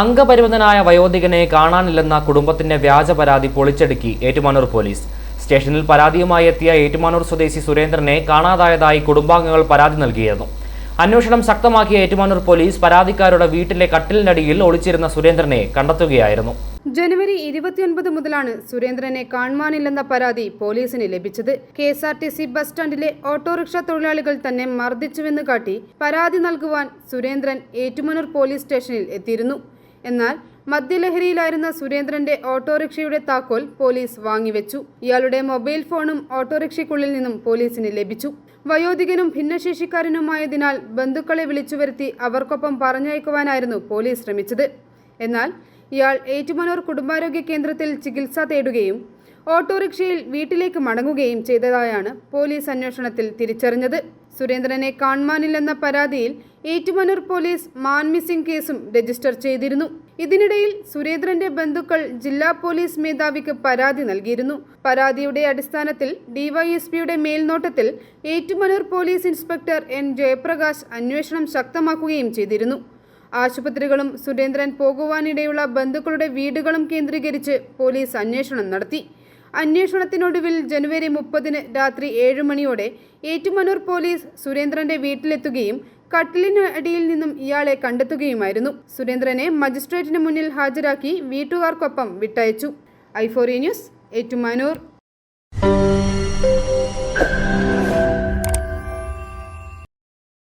അംഗപരിമിതനായ വയോധികനെ കാണാനില്ലെന്ന കുടുംബത്തിന്റെ വ്യാജ പരാതി പൊളിച്ചടുക്കി ഏറ്റുമാനൂർ പോലീസ്. സ്റ്റേഷനിൽ പരാതിയുമായി എത്തിയ ഏറ്റുമാനൂർ സ്വദേശി സുരേന്ദ്രനെ കാണാതായതായി കുടുംബാംഗങ്ങൾ പരാതി നൽകിയിരുന്നു. അന്വേഷണം ശക്തമാക്കിയ ഏറ്റുമാനൂർ പോലീസ് പരാതിക്കാരുടെ വീട്ടിലെ കട്ടിലിനടിയിൽ ഒളിച്ചിരുന്ന സുരേന്ദ്രനെ കണ്ടെത്തുകയായിരുന്നു. ജനുവരി ഇരുപത്തിയൊൻപത് മുതലാണ് സുരേന്ദ്രനെ കാണുവാനില്ലെന്ന പരാതി പോലീസിന് ലഭിച്ചത്. K S R T C bus സ്റ്റാൻഡിലെ autorickshaw തൊഴിലാളികൾ തന്നെ മർദ്ദിച്ചുവെന്ന് കാട്ടി പരാതി നൽകുവാൻ സുരേന്ദ്രൻ ഏറ്റുമാനൂർ പോലീസ് സ്റ്റേഷനിൽ എത്തിയിരുന്നു. എന്നാൽ മദ്യലഹരിയിലായിരുന്ന സുരേന്ദ്രന്റെ ഓട്ടോറിക്ഷയുടെ താക്കോൽ പോലീസ് വാങ്ങിവെച്ചു. ഇയാളുടെ മൊബൈൽ ഫോണും ഓട്ടോറിക്ഷയ്ക്കുള്ളിൽ നിന്നും പോലീസിന് ലഭിച്ചു. വയോധികനും ഭിന്നശേഷിക്കാരനുമായതിനാൽ ബന്ധുക്കളെ വിളിച്ചു വരുത്തി അവർക്കൊപ്പം പറഞ്ഞയക്കുവാനായിരുന്നു പോലീസ് ശ്രമിച്ചത്. എന്നാൽ ഇയാൾ ഏറ്റുമാനൂർ കുടുംബാരോഗ്യ കേന്ദ്രത്തിൽ ചികിത്സ തേടുകയും ഓട്ടോറിക്ഷയിൽ വീട്ടിലേക്ക് മടങ്ങുകയും ചെയ്തതായാണ് പോലീസ് അന്വേഷണത്തിൽ തിരിച്ചറിഞ്ഞത്. സുരേന്ദ്രനെ കാണുവാനില്ലെന്ന പരാതിയിൽ ഏറ്റുമാനൂർ പോലീസ് മാൻ മിസ്സിംഗ് കേസും രജിസ്റ്റർ ചെയ്തിരുന്നു. ഇതിനിടയിൽ സുരേന്ദ്രന്റെ ബന്ധുക്കൾ ജില്ലാ പോലീസ് മേധാവിക്ക് പരാതി നൽകിയിരുന്നു. പരാതിയുടെ അടിസ്ഥാനത്തിൽ ഡിവൈഎസ്പിയുടെ മേൽനോട്ടത്തിൽ Ettumanoor police inspector N. Jayaprakash അന്വേഷണം ശക്തമാക്കുകയും ചെയ്തിരുന്നു. ആശുപത്രികളും സുരേന്ദ്രൻ പോകുവാനിടയുള്ള ബന്ധുക്കളുടെ വീടുകളും കേന്ദ്രീകരിച്ച് പോലീസ് അന്വേഷണം നടത്തി. അന്വേഷണത്തിനൊടുവിൽ ജനുവരി മുപ്പതിന് രാത്രി ഏഴ് മണിയോടെ ഏറ്റുമാനൂർ പോലീസ് സുരേന്ദ്രന്റെ വീട്ടിലെത്തുകയും കട്ടിലിനടിയിൽ നിന്നും ഇയാളെ കണ്ടെത്തുകയുമായിരുന്നു. സുരേന്ദ്രനെ മജിസ്ട്രേറ്റിന് മുന്നിൽ ഹാജരാക്കി വീട്ടുകാർക്കൊപ്പം വിട്ടയച്ചു. ഐഫോറി ന്യൂസ് ഏറ്റുമാനൂർ.